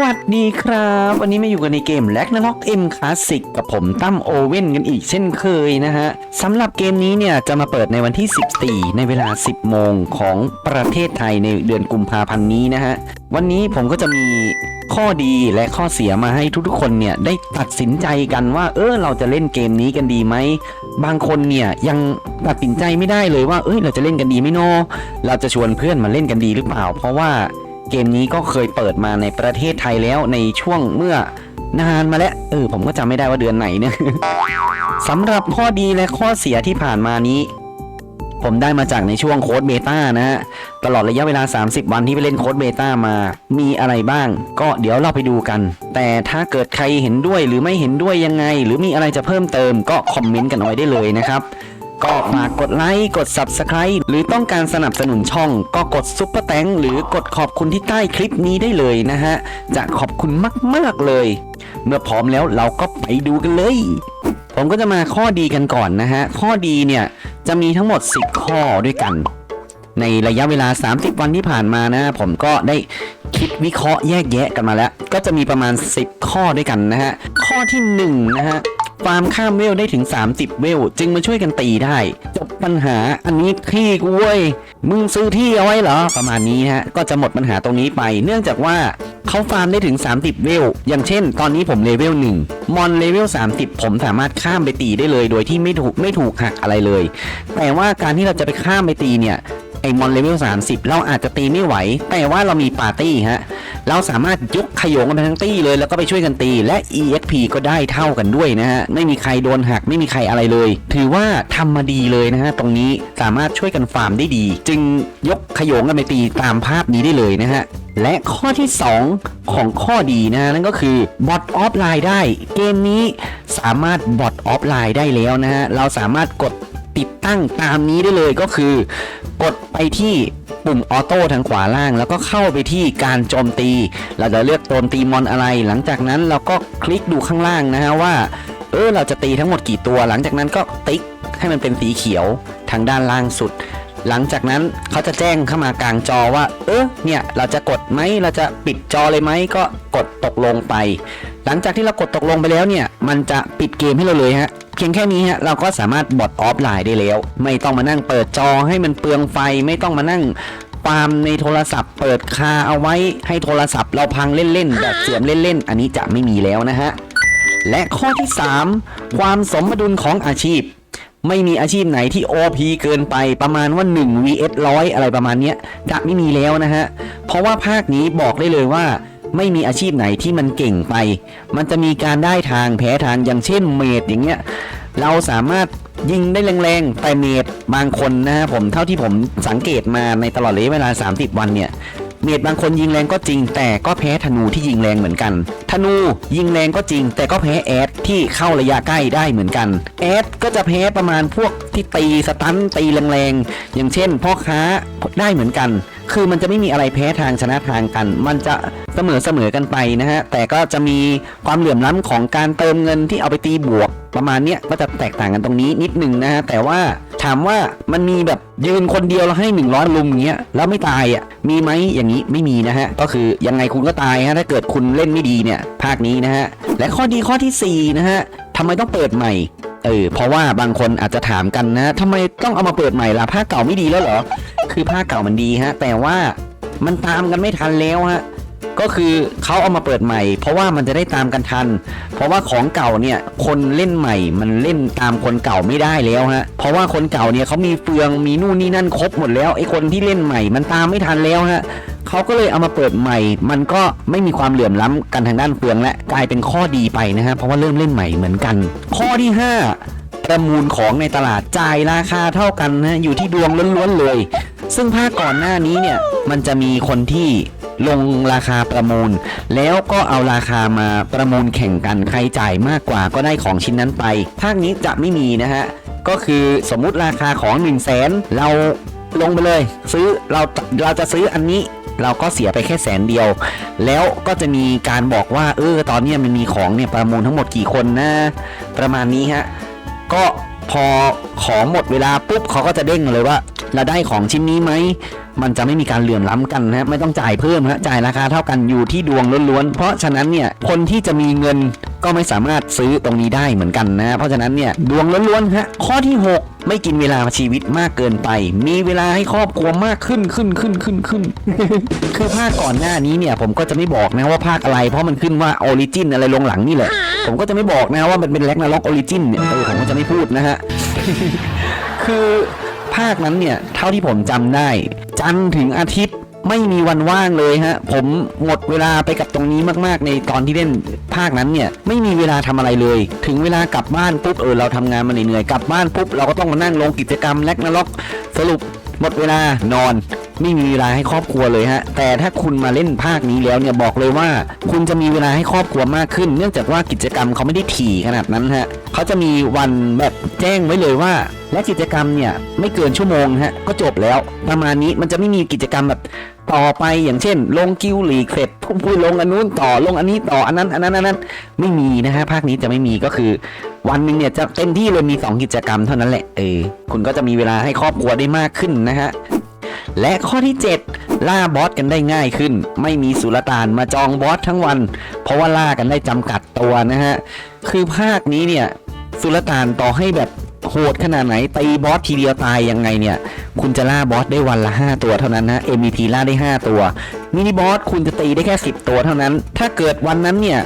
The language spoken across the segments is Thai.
วัสดีครับ วันนี้มาอยู่กันในเกม l a g n a r o k M Classic กับผมตั้มโอเว่นกันอีกเช่นเคยนะฮะสำหรับเกมนี้เนี่ยจะมาเปิดในวันที่ 14 ในเวลา 10 โมงของประเทศไทยในเดือนกุมภาพันธ์นี้นะฮะ วันนี้ผมก็จะมีข้อดีและข้อเสียมาให้ทุกๆคนเนี่ยได้ตัดสินใจกันว่า เออเราจะเล่นเกมนี้กันดีไหม บางคนเนี่ยยังตัดสินใจไม่ได้เลยว่า เอ้ยเราจะเล่นกันดีไหมเนาะเราจะชวนเพื่อนมาเล่นกันดีหรือเปล่า เพราะว่า เกมนี้ก็เคยเปิดมาในประเทศไทยแล้วในช่วงเมื่อนานมาแล้ว เออ ผมก็จำไม่ได้ว่าเดือนไหนเนี่ยสำหรับข้อดีและข้อเสียที่ผ่านมานี้ ผมได้มาจากในช่วงโค้ดเบต้านะฮะ ตลอดระยะเวลา 30 วันที่ไปเล่นโค้ดเบต้ามา มีอะไรบ้าง ก็เดี๋ยวเราไปดูกัน แต่ถ้าเกิดใครเห็นด้วยหรือไม่เห็นด้วยยังไง หรือมีอะไรจะเพิ่มเติมก็คอมเมนต์กันเอาไว้ได้เลยนะครับ ก็ฝากกดไลค์ กด Subscribe หรือต้องการสนับสนุนช่อง ก็กดซุปเปอร์แตงหรือกดขอบคุณที่ใต้คลิปนี้ได้เลยนะฮะ จะขอบคุณมาก ๆ เลย เมื่อพร้อมแล้วเราก็ไปดูกันเลย ผมก็จะมาข้อดีกันก่อนนะฮะ ข้อดีเนี่ย จะมีทั้งหมด 10 ข้อด้วยกัน ในระยะเวลา 30 วันที่ผ่านมานะ ผมก็ได้คิดวิเคราะห์แยกแยะกันมาแล้ว ก็จะมีประมาณ 10 ข้อด้วยกันนะฮะ ข้อที่1นะฮะ ฟาร์มข้ามเวลได้ถึง 30 เวล จึงมาช่วยกันตีได้ จบปัญหาอันนี้ที่กูเว้ย มึงซื้อที่เอาไว้เหรอ ประมาณนี้ฮะ ก็จะหมดปัญหาตรงนี้ไป เนื่องจากว่าเขาฟาร์มได้ถึง 30 เวล อย่างเช่น ตอนนี้ผมเลเวล1มอนเลเวล 30 ผมสามารถข้ามไปตีได้เลย โดยที่ไม่ถูกไม่ถูกหักอะไรเลย แต่ว่าการที่เราจะไปข้ามไปตีเนี่ย อมอนเลเวล30 เราอาจจะตีไม่ไหว แต่ว่าเรามีปาร์ตี้ฮะ เราสามารถยกขยงกันไปทั้งตี้เลย แล้วก็ไปช่วยกันตี และ EXP ก็ได้เท่ากันด้วยนะฮะ ไม่มีใครโดนหัก ไม่มีใครอะไรเลย ถือว่าทำมาดีเลยนะฮะ ตรงนี้สามารถช่วยกันฟาร์มได้ดี จึงยกขยงกันไปตีตามภาพนี้ได้เลยนะฮะและข้อที่ 2 ของข้อดีนะฮะนั่นก็คือบอทออฟไลน์ได้ เกมนี้สามารถบอทออฟไลน์ได้แล้วนะฮะ เราสามารถกดติดตั้งตามนี้ได้เลยก็คือ กดไปที่ปุ่มออโต้ทางขวาล่าง แล้วก็เข้าไปที่การโจมตี เราจะเลือกโจมตีมอนอะไร หลังจากนั้นเราก็คลิกดูข้างล่างนะฮะว่าเออเราจะตีทั้งหมดกี่ตัว หลังจากนั้นก็ติ๊กให้มันเป็นสีเขียวทางด้านล่างสุด หลังจากนั้นเขาจะแจ้งเข้ามากลางจอว่า เออเนี่ยเราจะกดไหมเราจะปิดจอเลยไหมก็กดตกลงไป หลังจากที่เรากดตกลงไปแล้วเนี่ย มันจะปิดเกมให้เราเลยฮะ เพียงแค่นี้ฮะ เราก็สามารถบอทออฟไลน์ได้แล้ว ไม่ต้องมานั่งเปิดจอให้มันเปลืองไฟ ไม่ต้องมานั่งฟาร์มในโทรศัพท์ เปิดคาเอาไว้ให้โทรศัพท์ เราพังเล่นๆแบบเสื่อมเล่นๆ อันนี้จะไม่มีแล้วนะฮะ และข้อที่ 3 ความสมดุลของอาชีพ ไม่มีอาชีพไหนที่ OP เกินไปประมาณว่า 1 vs ร้อยอะไรประมาณเนี้ยจะไม่มีแล้วนะฮะ เพราะว่าภาคนี้บอกได้เลยว่า ไม่มีอาชีพไหนที่มันเก่งไป มันจะมีการได้ทางแพ้ทางอย่างเช่นเมดอย่างเงี้ยเราสามารถยิงได้แรงๆแต่เมดบางคนนะผมเท่าที่ผมสังเกตมาในตลอดระยะเวลา 30 วันเนี่ยเมดบางคนยิงแรงก็จริง แต่ก็แพ้ธนูที่ยิงแรงเหมือนกัน ธนูยิงแรงก็จริง แต่ก็แพ้แอดที่เข้าระยะใกล้ได้เหมือนกันแอดก็จะแพ้ประมาณพวกที่ตีสตันตีแรงๆอย่างเช่นพ่อค้าได้เหมือนกัน คือมันจะไม่มีอะไรแพ้ทางชนะทางกัน มันจะเสมอเสมอกันไปนะฮะ แต่ก็จะมีความเหลื่อมล้ำของการเติมเงินที่เอาไปตีบวก ประมาณเนี้ยก็จะแตกต่างกันตรงนี้นิดนึงนะฮะ แต่ว่าถามว่ามันมีแบบยืนคนเดียวแล้วให้ 100 ลุมอย่างเงี้ยแล้วไม่ตายอะมีไหมอย่างนี้ไม่มีนะฮะ ก็คือยังไงคุณก็ตายฮะถ้าเกิดคุณเล่นไม่ดีเนี่ยภาคนี้นะฮะ และข้อดีข้อทีสี่4นะฮะทำไมต้องเปิดใหม่เออเพราะว่าบางคนอาจจะถามกันนะทำไมต้องเอามาเปิดใหม่ล่ะภาคเก่าไม่ดีแล้วเหรอ คือภาเก่ามันดีฮะ แต่ว่ามันตามกันไม่ทันแล้วฮะก็คือเขาเอามาเปิดใหม่ เพราะว่ามันจะได้ตามกันทัน เพราะว่าของเก่าเนี่ยคนเล่นใหม่ มันเล่นตามคนเก่าไม่ได้แล้วฮะเพราะว่าคนเก่าเนี่ยเขามีเฟืองมีนู่นนี่นั่นครบหมดแล้วไอ้คนที่เล่นใหม่ มันตามไม่ทันแล้วฮะเขาก็เลยเอามาเปิดใหม่ มันก็ไม่มีความเหลื่อมล้ำกันทางด้านเฟืองและกลายเป็นข้อดีไปนะฮะเพราะว่าเริ่มเล่นใหม่เหมือนกัน ข้อที่ห้าประมูลของในตลาดจ่ายราคาเท่ากันนะอยู่ที่ดวงล้วนๆเลย ซึ่งภาคก่อนหน้านี้เนี่ยมันจะมีคนที่ลงราคาประมูล แล้วก็เอาราคามาประมูลแข่งกันใครจ่ายมากกว่าก็ได้ของชิ้นนั้นไป ภาคนี้จะไม่มีนะฮะ ก็คือสมมุติราคาของ 1 0 0 0 0แสนเราลงไปเลย ซื้อเราเราจะซื้ออันนี้เราก็เสียไปแค่แสนเดียว แล้วก็จะมีการบอกว่าเออตอนนี้มันมีของเนี่ยประมูลทั้งหมดกี่คนนะ ประมาณนี้ฮะ ก็ พอของหมดเวลาปุ๊บเขาก็จะเด้งเลยว่าเราได้ของชิ้นนี้ไหมมันจะไม่มีการเหลื่อมล้ำกันนะฮะไม่ต้องจ่ายเพิ่มฮะจ่ายราคาเท่ากันอยู่ที่ดวงล้วนๆเพราะฉะนั้นเนี่ยคนที่จะมีเงิน ก็ไม่สามารถซื้อตรงนี้ได้เหมือนกันนะ เพราะฉะนั้นเนี่ยดวงล้วนๆฮะข้อที่ 6 ไม่กินเวลาชีวิตมากเกินไป มีเวลาให้ครอบครัวมากขึ้นขึ้นขึ้นขึ้นขึ้นคือภาคก่อนหน้านี้เนี่ยผมก็จะไม่บอกนะว่าภาคอะไร เพราะมันขึ้นว่าออริจินอะไรลงหลังนี่แหละ ผมก็จะไม่บอกนะว่ามันเป็นแล็กนาล็อกออริจินเนี่ยเออผมก็จะไม่พูดนะฮะคือภาคนั้นเนี่ยเท่าที่ผมจำได้ จันทร์ถึงอาทิตย์ ไม่มีวันว่างเลยฮะ ผมหมดเวลาไปกับตรงนี้มากๆ ในตอนที่เล่นภาคนั้นเนี่ย ไม่มีเวลาทำอะไรเลย ถึงเวลากลับบ้านปุ๊บเออเราทำงานมาเหนื่อยๆกลับบ้านปุ๊บเราก็ต้องมานั่งลงกิจกรรมแลกนาล็อกสรุปหมดเวลานอน ไม่มีเวลาให้ครอบครัวเลยฮะ แต่ถ้าคุณมาเล่นภาคนี้แล้วเนี่ยบอกเลยว่า คุณจะมีเวลาให้ครอบครัวมากขึ้น เนื่องจากว่ากิจกรรมเขาไม่ได้ถี่ขนาดนั้นฮะเขาจะมีวันแบบแจ้งไว้เลยว่า และกิจกรรมเนี่ยไม่เกินชั่วโมงฮะก็จบแล้ว ประมาณนี้มันจะไม่มีกิจกรรมแบบ ต่อไปอย่างเช่น ลงกิวลีกเสร็จพุ่งพูดลงอันนู้นต่อลงอันนี้ต่ออันนั้นอันนั้นอันนั้นไม่มีนะฮะภาคนี้จะไม่มีก็คือ วันหนึ่งเนี่ยจะเต็มที่เลยมี 2 กิจกรรมเท่านั้นแหละเออคุณก็จะมีเวลาให้ครอบครัวได้มากขึ้นนะฮะและข้อที่ 7 ล่าบอสกันได้ง่ายขึ้น ไม่มีสุลต่านมาจองบอสทั้งวัน เพราะว่าล่ากันได้จำกัดตัวนะฮะคือภาคนี้เนี่ยสุลต่านต่อให้แบบโหดขนาดไหนตีบอสทีเดียวตายยังไงเนี่ย คุณจะล่าบอสได้วันละ 5 ตัวเท่านั้นนะ MVP ล่าได้ 5 ตัว มินิบอสคุณจะตีได้แค่ 10 ตัวเท่านั้น ถ้าเกิดวันนั้นเนี่ย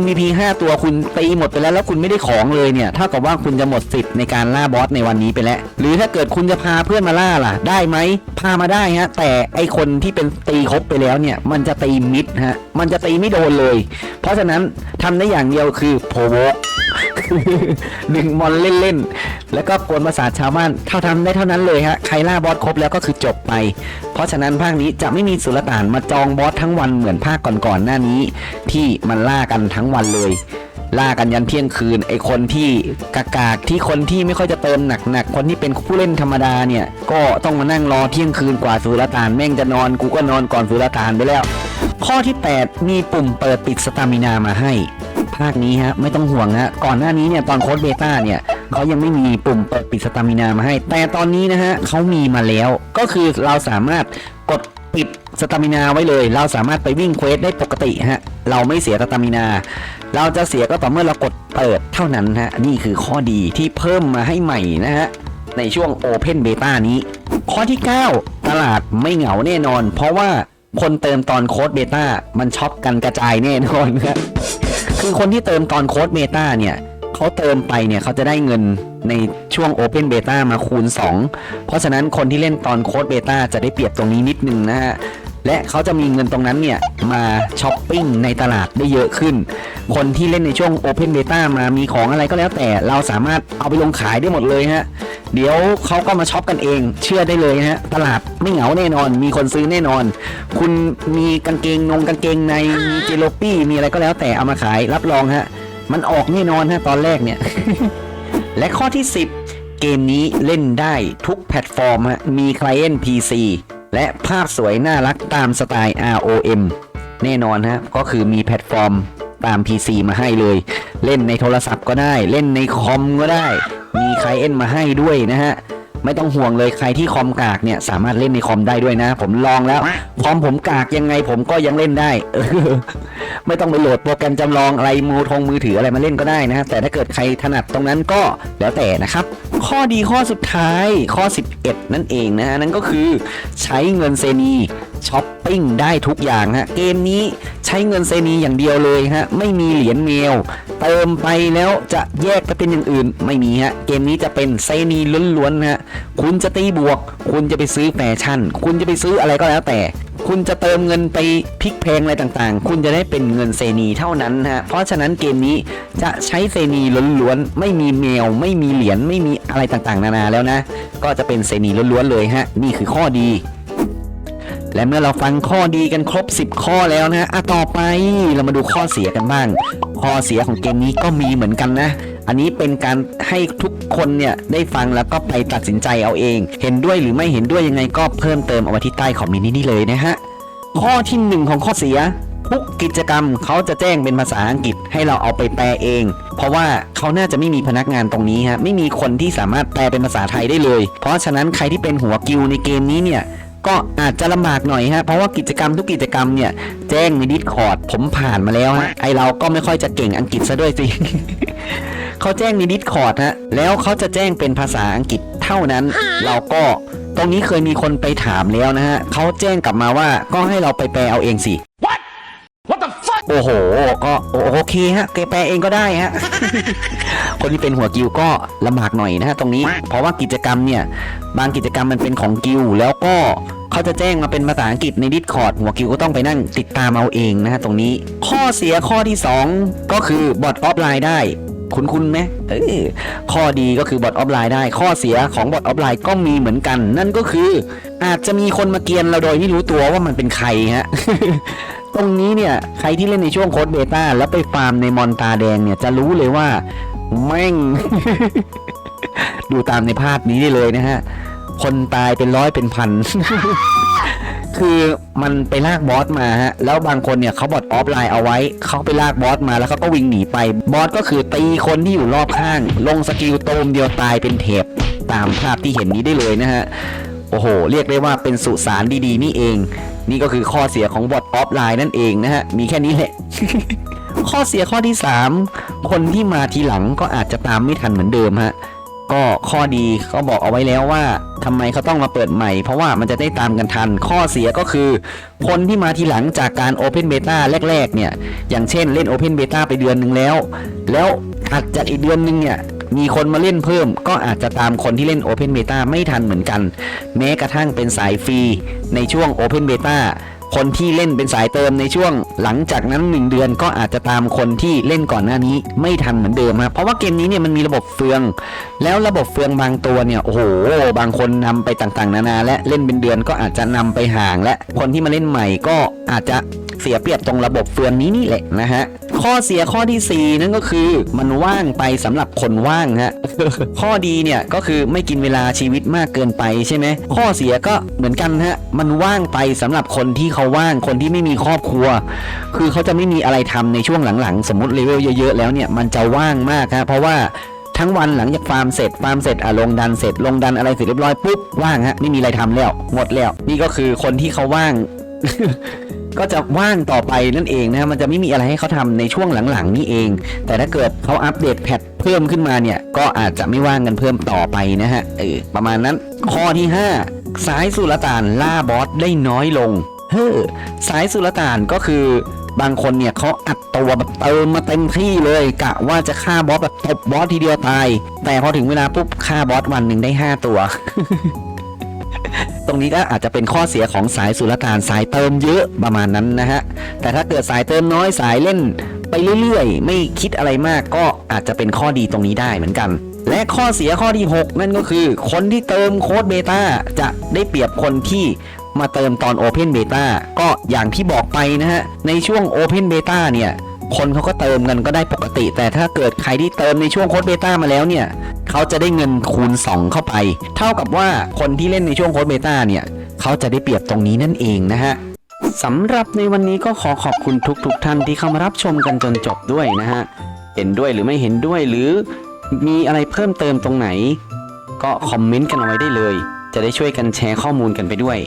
MVP 5 ตัวคุณตีหมดไปแล้วแล้วคุณไม่ได้ของเลยเนี่ยเท่ากับว่าคุณจะหมดสิทธิ์ในการล่าบอสในวันนี้ไปแล้ว หรือถ้าเกิดคุณจะพาเพื่อนมาล่าล่ะ ได้ไหมพามาได้ฮะแต่ไอคนที่เป็นตีครบไปแล้วเนี่ยมันจะตีมิดฮะมันจะตีไม่โดนเลย เพราะฉะนั้นทำได้อย่างเดียวคือโพวก ดึงมอนเล่นๆ แล้วก็กวนประสาทชาวบ้านเท่าทำได้เท่านั้นเลยฮะ ใครล่าบอสครบแล้วก็คือจบไป เพราะฉะนั้นภาคนี้จะไม่มีสุลต่านมาจองบอสทั้งวันเหมือนภาคก่อนๆหน้านี้ ที่มันล่ากันทั้งวันเลยล่ากันยันเที่ยงคืนไอคนที่กากากที่คนที่ไม่ค่อยจะเติมหนักๆคนที่เป็นผู้เล่นธรรมดาเนี่ย ก็ต้องมานั่งรอเที่ยงคืนกว่าสุลต่านแม่งจะนอนกูก็นอนก่อนสุลต่านไปแล้ว ข้อที่ 8 มีปุ่มเปิดปิดสตามินามาให้ ภาคนี้ฮะไม่ต้องห่วงฮะก่อนหน้านี้เนี่ยตอนโค้ดเบต้าเนี่ยเขายังไม่มีปุ่มเปิดปิดสตามินามาให้ แต่ตอนนี้นะฮะเขามีมาแล้วก็คือเราสามารถกดปิดสตามินาไว้เลย เราสามารถไปวิ่งเควสได้ปกติฮะเราไม่เสียสตามินา เราจะเสียก็ต่อเมื่อเรากดเปิดเท่านั้นฮะนี่คือข้อดีที่เพิ่มมาให้ใหม่นะฮะในช่วง Open Beta นี้ ข้อที่ 9 ตลาดไม่เหงาแน่นอน เพราะว่าคนเติมตอนโค้ดเบต้ามันช็อปกันกระจายแน่นอนครับ คือคนที่เติมตอนโค้ดเบต้าเนี่ยเขาเติมไปเนี่ยเขาจะได้เงินในช่วง Open Beta มาคูณ 2 เพราะฉะนั้นคนที่เล่นตอนโค้ดเบต้าจะได้เปรียบตรงนี้นิดนึงนะฮะ และเขาจะมีเงินตรงนั้นเนี่ย มาช้อปปิ้งในตลาดได้เยอะขึ้น คนที่เล่นในช่วง Open Beta มามีของอะไรก็แล้วแต่เราสามารถเอาไปลงขายได้หมดเลยฮะ เดี๋ยวเขาก็มาช็อปกันเอง เชื่อได้เลยฮะ ตลาดไม่เหงาแน่นอน มีคนซื้อแน่นอน คุณมีกางเกงนงกางเกงในมีเจลปี้มีอะไรก็แล้วแต่เอามาขายรับรองฮะ มันออกแน่นอนฮะตอนแรกเนี่ย และข้อที่ 10 เกมนี้เล่นได้ทุกแพลตฟอร์มฮะมี Client PC และภาพสวยน่ารักตามสไตล์ ROM แน่นอนฮะก็คือมีแพลตฟอร์มตาม PC มาให้เลย เล่นในโทรศัพท์ก็ได้ เล่นในคอมก็ได้ มีไคเอ็นมาให้ด้วยนะฮะ ไม่ต้องห่วงเลยใครที่คอมกากเนี่ยสามารถเล่นในคอมได้ด้วยนะ ผมลองแล้วคอมผมกากยังไงผมก็ยังเล่นได้เออไม่ต้องไปโหลดโปรแกรมจำลองอะไรมือทงมือถืออะไรมาเล่นก็ได้นะฮะแต่ถ้าเกิดใครถนัดตรงนั้นก็แล้วแต่นะครับ ข้อดีข้อสุดท้ายข้อ 11 นั่นเองนะฮะนั่นก็คือใช้เงินเซนี ช้อปปิ้งได้ทุกอย่างฮะเกมนี้ใช้เงินเซนีอย่างเดียวเลยฮะไม่มีเหรียญเมลเติมไปแล้วจะแยกไปเป็นอย่างอื่นไม่มีฮะเกมนี้จะเป็นเซนีล้วนๆฮะคุณจะตีบวก คุณจะไปซื้อแฟชั่น คุณจะไปซื้ออะไรก็แล้วแต่คุณจะเติมเงินไปพลิกเพลงอะไรต่างๆ คุณจะได้เป็นเงินเซนีเท่านั้นฮะ เพราะฉะนั้นเกมนี้จะใช้เซนีล้วนๆ ไม่มีเมล ไม่มีเหรียญ ไม่มีอะไรต่างๆ นานาแล้วนะ ก็จะเป็นเซนีล้วนๆเลยฮะ นี่คือข้อดี และเมื่อเราฟังข้อดีกันครบ 10 ข้อแล้วนะอะต่อไปเรามาดูข้อเสียกันบ้าง ข้อเสียของเกมนี้ก็มีเหมือนกันนะ อันนี้เป็นการให้ทุกคนเนี่ยได้ฟังแล้วก็ไปตัดสินใจเอาเอง เห็นด้วยหรือไม่เห็นด้วยยังไงก็เพิ่มเติมเอาไว้ที่ใต้คอมเมนต์นี้เลยนะฮะ ข้อที่หนึ่งของข้อเสียทุกกิจกรรมเขาจะแจ้งเป็นภาษาอังกฤษให้เราเอาไปแปลเอง เพราะว่าเขาน่าจะไม่มีพนักงานตรงนี้ฮะไม่มีคนที่สามารถแปลเป็นภาษาไทยได้เลย เพราะฉะนั้นใครที่เป็นหัวกิวในเกมนี้เนี่ย ก็อาจจะลำบากหน่อยฮะเพราะว่ากิจกรรมทุกกิจกรรมเนี่ยแจ้งในดิสคอร์ดผมผ่านมาแล้วฮะไอเราก็ไม่ค่อยจะเก่งอังกฤษซะด้วยสิเขาแจ้งในดิสคอร์ดฮะแล้วเขาจะแจ้งเป็นภาษาอังกฤษเท่านั้น เราก็ตรงนี้เคยมีคนไปถามแล้วนะฮะเขาแจ้งกลับมาว่าก็ให้เราไปแปลเอาเองสิ What the fuck? โอ้โห ก็โอโอเคฮะแกแปลเองก็ได้ฮะ คนที่เป็นหัวกิวก็ลำบากหน่อยนะฮะตรงนี้ เพราะว่ากิจกรรมเนี่ยบางกิจกรรมมันเป็นของกิวแล้วก็เขาจะแจ้งมาเป็นภาษาอังกฤษในดิสคอร์ดหัวกิวก็ต้องไปนั่งติดตามเอาเองนะฮะตรงนี้ ข้อเสียข้อที่ 2 ก็คือบอทออฟไลน์ได้คุณคุณไหมเออข้อดีก็คือบอทออฟไลน์ได้ ข้อเสียของบอทออฟไลน์ก็มีเหมือนกัน นั่นก็คือ อาจจะมีคนมาเกียนเราโดยไม่รู้ตัวว่ามันเป็นใครฮะ ตรงนี้เนี่ย ใครที่เล่นในช่วงโค้ดเบต้าแล้วไปฟาร์มในมอนตาแดงเนี่ยจะรู้เลยว่า แม่ง ดูตามในภาพนี้ได้เลยนะฮะ คนตายเป็นร้อยเป็นพัน คือมันไปลากบอสมาฮะ แล้วบางคนเนี่ยเขาบอดออฟไลน์เอาไว้ เขาไปลากบอสมาแล้วเขาก็วิ่งหนีไป บอสก็คือตีคนที่อยู่รอบข้าง ลงสกิลโตมเดียวตายเป็นเทปตามภาพที่เห็นนี้ได้เลยนะฮะ โอ้โห เรียกได้ว่าเป็นสุสานดีๆ นี่เอง นี่ก็คือข้อเสียของบอทออฟไลน์นั่นเองนะฮะ มีแค่นี้แหละ ข้อเสียข้อที่ 3 คนที่มาทีหลังก็อาจจะตามไม่ทันเหมือนเดิมฮะก็ข้อดีเขาบอกเอาไว้แล้วว่าทำไมเขาต้องมาเปิดใหม่ เพราะว่ามันจะได้ตามกันทัน ข้อเสียก็คือ คนที่มาทีหลังจากการ Open Beta แรก ๆ เนี่ย อย่างเช่นเล่น Open Beta ไปเดือนหนึ่งแล้ว แล้วถัดจากอีกเดือนหนึ่งเนี่ยมีคนมาเล่นเพิ่ม ก็อาจจะตามคนที่เล่น Open Beta ไม่ทันเหมือนกัน แม้กระทั่งเป็นสายฟรีในช่วง Open Beta คนที่เล่นเป็นสายเติมในช่วง หลังจากนั้น 1 เดือนก็อาจจะตามคนที่เล่นก่อนหน้านี้ไม่ทันเหมือนเดิมครับเพราะว่าเกมนี้เนี่ยมันมีระบบเฟือง แล้วระบบเฟืองบางตัวเนี่ยโอ้โหบางคนนำไปต่างๆ นานา และเล่นเป็นเดือนก็อาจจะนำไปห่าง และคนที่มาเล่นใหม่ก็อาจจะเสียเปรียบตรงระบบเฟืองนี้นี่แหละนะฮะ ข้อเสียข้อที่ 4 นั่นก็คือ มันว่างไปสำหรับคนว่างฮะข้อดีเนี่ยก็คือไม่กินเวลาชีวิตมากเกินไปใช่ไหมข้อเสียก็เหมือนกันฮะมันว่างไปสำหรับคนที่เขาว่างคนที่ไม่มีครอบครัว คือเขาจะไม่มีอะไรทำในช่วงหลังๆ สมมติเลเวลเยอะๆแล้วเนี่ยมันจะว่างมากฮะเพราะว่าทั้งวันหลังจากฟาร์มเสร็จฟาร์มเสร็จอะลงดันเสร็จลงดันอะไรเสร็จเรียบร้อยปุ๊บว่างฮะไม่มีอะไรทำแล้วหมดแล้ว นี่ก็คือคนที่เขาว่าง ก็จะว่างต่อไปนั่นเองนะมันจะไม่มีอะไรให้เขาทำในช่วงหลังๆนี่เอง แต่ถ้าเกิดเขาอัปเดตแพทเพิ่มขึ้นมาเนี่ยก็อาจจะไม่ว่างกันเพิ่มต่อไปนะฮะเออประมาณนั้นข้อที่ 5 สายสุลต่านล่าบอสได้น้อยลงเฮ้อสายสุลต่านก็คือบางคนเนี่ยเขาอัดตัวแบบเติมมาเต็มที่เลยกะว่าจะฆ่าบอสแบบตบบอสทีเดียวตาย แต่พอถึงเวลาปุ๊บฆ่าบอสวันหนึ่งได้ 5 ตัว รงนี้ก็อาจจะเป็นข้อเสียของสายสุลต่านสายเติมเยอะประมาณนั้นนะฮะแต่ถ้าเกิดสายเติมน้อยสายเล่น ไปเรื่อยๆ ไม่คิดอะไรมากก็อาจจะเป็นข้อดีตรงนี้ได้เหมือนกัน และข้อเสียข้อที่ 6 นั่นก็คือ คนที่เติมโค้ดเบต้าจะได้เปรียบคนที่มาเติมตอน Open Beta ก็อย่างที่บอกไปนะฮะ ในช่วง Open Beta เนี่ย คนเขาก็เติมกันก็ได้ปกติ แต่ถ้าเกิดใครที่เติมในช่วงโค้ดเบต้ามาแล้วเนี่ยเขาจะได้เงินคูณ 2 เข้าไป เท่ากับว่าคนที่เล่นในช่วงโค้ดเบต้าเนี่ยเขาจะได้เปรียบตรงนี้นั่นเองนะฮะสำหรับในวันนี้ก็ขอขอบคุณทุกๆทท่านที่เข้ามารับชมกันจนจบด้วยนะฮะเห็นด้วยหรือไม่เห็นด้วยหรือมีอะไรเพิ่มเติมตรงไหน ก็คอมเมนต์กันเอาไว้ได้เลย จะได้ช่วยกันแชร์ข้อมูลกันไปด้วย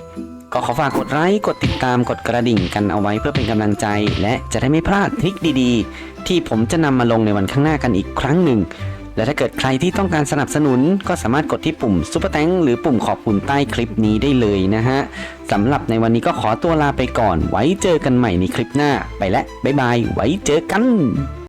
ก็ขอฝากกดไลค์กดติดตามกดกระดิ่งกันเอาไว้เพื่อเป็นกำลังใจ และจะได้ไม่พลาดทริคดีๆ ที่ผมจะนำมาลงในวันข้างหน้ากันอีกครั้งหนึ่ง และถ้าเกิดใครที่ต้องการสนับสนุน ก็สามารถกดที่ปุ่มซุปเปอร์แตงหรือปุ่มขอบคุณใต้คลิปนี้ได้เลยนะฮะสำหรับในวันนี้ก็ขอตัวลาไปก่อน ไว้เจอกันใหม่ในคลิปหน้า ไปและบ๊ายบาย ไว้เจอกัน